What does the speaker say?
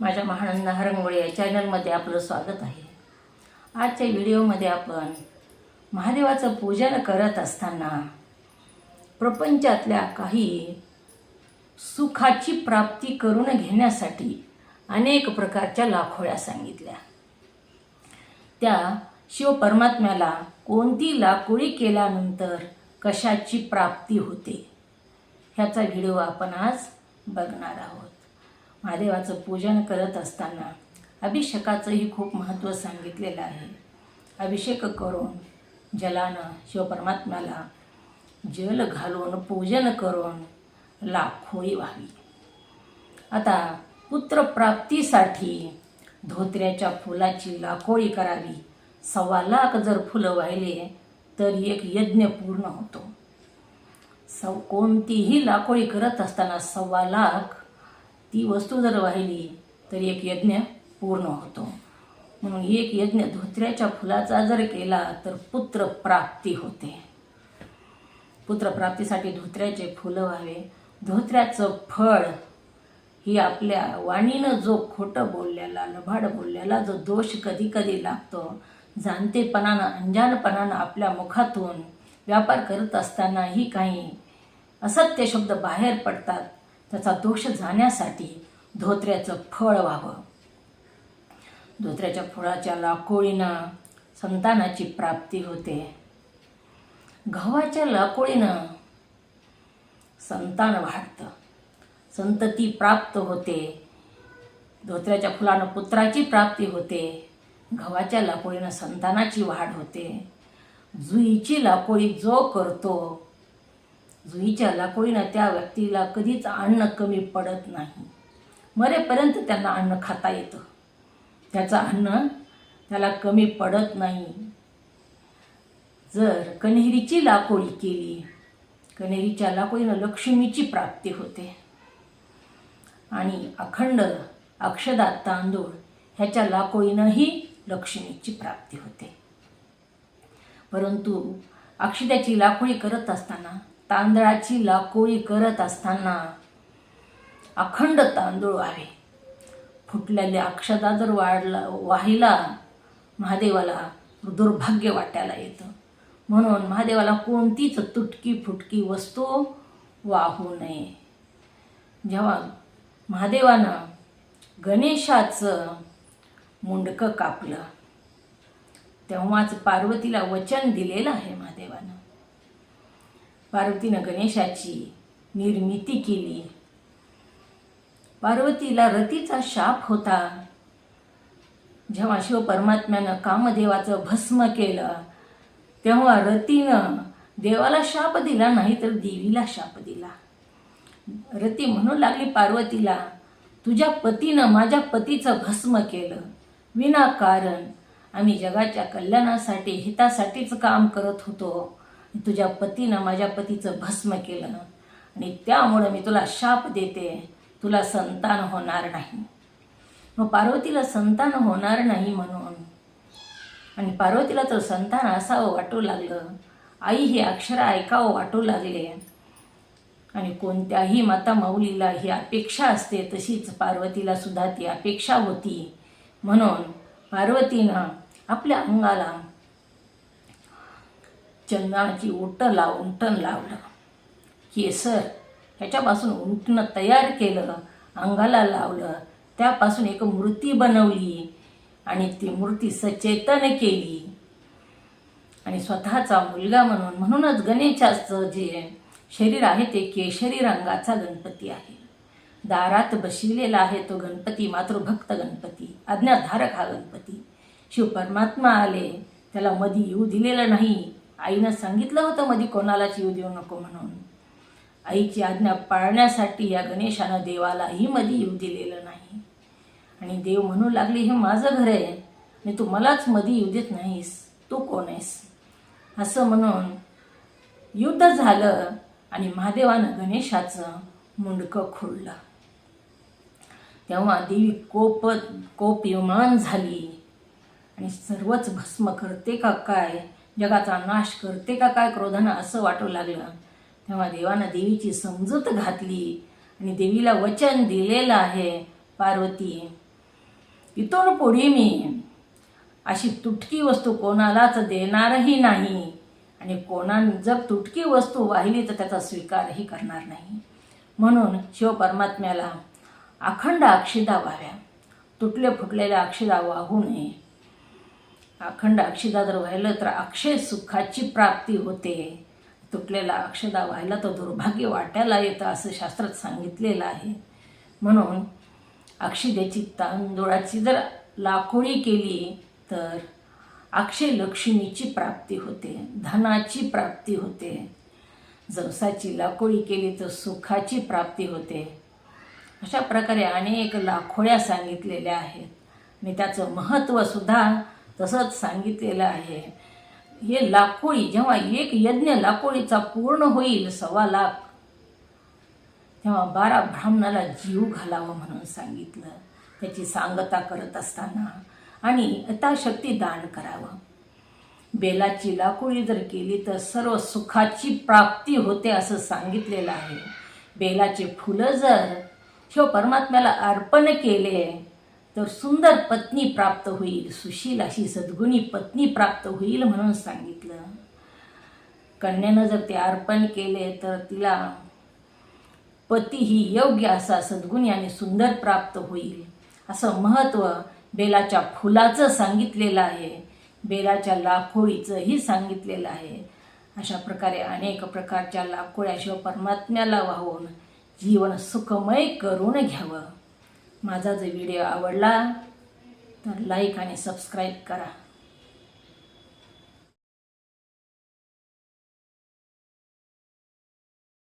माझ्या महानंदा हरंगोळे या चॅनलमध्ये आपलं स्वागत आहे. आजच्या व्हिडिओमध्ये आपण महादेवाचं पूजन करत असताना प्रपंचातल्या काही सुखाची प्राप्ती करून घेण्यासाठी अनेक प्रकारच्या लाखोळ्या सांगितल्या. त्या शिवपरमात्म्याला कोणती लाकोळी केल्यानंतर कशाची प्राप्ती होते? ह्याचा व्हिडिओ आपण आज बघणार आहोत. महादेवाचं पूजन करत असताना अभिषेकाचंही खूप महत्त्व सांगितलेलं आहे. अभिषेक करून जलानं शिवपरमात्म्याला जल घालून पूजन करून लाखोळी व्हावी. आता पुत्रप्राप्तीसाठी धोत्र्याच्या फुलाची लाखोळी करावी. सव्वा लाख जर फुलं वाहिले तर एक यज्ञ पूर्ण होतो. सव कोणतीही लाखोळी करत असताना सव्वा लाख ती वस्तू जर वाहिली तर एक यज्ञ पूर्ण होतो. म्हणून एक यज्ञ धोत्र्याच्या फुलाचा जर केला तर पुत्र प्राप्ती होते. पुत्रप्राप्तीसाठी धोत्र्याचे फुलं व्हावे. धोत्र्याचं फळ ही आपल्या वाणीनं जो खोटं बोलल्याला लभाड बोलल्याला जो दोष कधी कधी लागतो जाणतेपणानं अंजानपणानं आपल्या मुखातून व्यापार करत असतानाही काही असत्य शब्द बाहेर पडतात. त्याचा दोष जाण्यासाठी धोत्र्याचं फळ व्हावं. धोत्र्याच्या फळाच्या लाकोळीनं संतानाची प्राप्ती होते. गव्हाच्या लाकोळीनं संतान वाढतं. संतती प्राप्त होते. धोत्र्याच्या फुलानं पुत्राची प्राप्ती होते. गव्हाच्या लाकोळीनं संतानाची वाढ होते. जुईची लाकोळी जो करतो जुईच्या लाकोळीनं त्या व्यक्तीला कधीच अन्न कमी पडत नाही. मरेपर्यंत त्यांना अन्न खाता येतं. त्याचं अन्न त्याला कमी पडत नाही. जर कन्हेरीची लाकोळी केली कन्हेरीच्या लाकोळीनं लक्ष्मीची प्राप्ती होते. आणि अखंड अक्षदात तांदूळ ह्याच्या लाकोळीनंही लक्ष्मीची प्राप्ती होते. परंतु अक्षदाची लाकोळी करत असताना तांदळाची लाकोळी करत असताना अखंड तांदूळ व्हावे फुटलेल्या अक्षता जर वाढला वाहिला महादेवाला दुर्भाग्य वाटायला येतं. म्हणून महादेवाला कोणतीच तुटकी फुटकी वस्तू वाहू नये. जेव्हा महादेवानं गणेशाचं मुंडकं कापलं तेव्हाच पार्वतीला वचन दिलेलं आहे महादेवानं. पार्वतीनं गणेशाची निर्मिती केली. पार्वतीला रतीचा शाप होता. जेव्हा शिवपरमात्म्यानं कामदेवाचं भस्म केलं तेव्हा रतीनं देवाला शाप दिला नाही तर देवीला शाप दिला. रती म्हणू लागली पार्वतीला तुझ्या पतीनं माझ्या पतीचं भस्म केलं. विनाकारण आम्ही जगाच्या कल्याणासाठी हितासाठीच काम करत होतो. तुझ्या पतीनं माझ्या पतीचं भस्म केलं. आणि त्यामुळं मी तुला शाप देते. तुला संतान होणार नाही. मग पार्वतीला संतान होणार नाही म्हणून. आणि पार्वतीला तर संतान असावं वाटू लागलं. आई हे अक्षर ऐकावं वाटू लागले. आणि कोणत्याही माता माऊलीला ही अपेक्षा असते तशीच पार्वतीला सुद्धा ती अपेक्षा होती. म्हणून पार्वतीनं आपल्या अंगाला चंदनाची उटं लाव उंटण लावलं. केसर ह्याच्यापासून उमटणं तयार केलं अंगाला लावलं. त्यापासून एक मूर्ती बनवली आणि ती मूर्ती सचेतन केली. आणि स्वतःचा मुलगा म्हणून म्हणूनच गणेशाचं जे शरीर आहे ते केशरी रंगाचा गणपती आहे. दारात बसविलेला आहे तो गणपती मातृभक्त गणपती आज्ञाधारक हा गणपती. शिव परमात्मा आले त्याला मधी येऊ दिलेलं नाही. आईनं सांगितलं होतं मधी कोणालाच येऊ देऊ नको म्हणून. आईची आज्ञा पाळण्यासाठी या गणेशानं देवालाही मधी येऊ दिलेलं नाही. आणि देव म्हणू लागले हे माझं घर आहे. आणि तू मलाच मधी येऊ देत नाहीस. तू कोण आहेस? असं म्हणून युद्ध झालं आणि महादेवानं गणेशाचं मुंडकं खोडलं तेव्हा देवी कोप कोपयमान झाली. आणि सर्वच भस्म करते का काय? जगाचा नाश करते का काय क्रोधानं असं वाटू लागलं? तेव्हा देवानं देवीची समजूत घातली आणि देवीला वचन दिलेलं आहे पार्वती. इथून पुढे मी अशी तुटकी वस्तू कोणालाच देणारही नाही. आणि कोणा जर तुटकी वस्तू वाहिली तर त्याचा स्वीकारही करणार नाही. म्हणून शिव परमात्म्याला अखंड अक्षिदा व्हाव्या. तुटले फुटलेल्या अक्षिदा वाहू नये. अखंड अक्षिदा जर व्हायलं तर अक्षय सुखाची प्राप्ती होते. तुटलेला अक्षदा व्हायला तर दुर्भाग्य वाट्याला येतं असं शास्त्रात सांगितलेलं आहे. म्हणून अक्षिदेची तांदुळाची जर लाकोळी केली तर अक्षय लक्ष्मीची प्राप्ती होते धनाची प्राप्ती होते. जवसाची लाकोळी केली तर सुखाची प्राप्ती होते. अशा प्रकारे अनेक लाखोळ्या सांगितलेल्या आहेत. आणि त्याचं महत्त्वसुद्धा तसंच सांगितलेलं आहे. हे लाकोळी जेव्हा एक यज्ञ लाकोळीचा पूर्ण होईल सव्वा लाख. तेव्हा बारा ब्राह्मणाला जीव घालावं म्हणून सांगितलं. त्याची सांगता करत असताना आणि यथाशक्ती दान करावं. बेलाची लाकोळी जर केली तर सर्व सुखाची प्राप्ती होते असं सांगितलेलं आहे. बेलाचे फुलं जर शिव परमात्म्याला अर्पण केले तर सुंदर पत्नी प्राप्त होईल. सुशील अशी सद्गुणी पत्नी प्राप्त होईल म्हणून सांगितलं. कन्यानं जर ते अर्पण केले तर तिला पती ही योग्य असा सद्गुणी आणि सुंदर प्राप्त होईल. असं महत्त्व बेलाच्या फुलाचं सांगितलेलं आहे. बेलाच्या लाखोळीचंही सांगितलेलं आहे. अशा प्रकारे अनेक प्रकारच्या लाखोळ्याशिवाय परमात्म्याला वाहून जीवन सुखमय करून घ्यावं. माझा जर व्हिडिओ आवडला तर लाईक आणि सबस्क्राईब करा.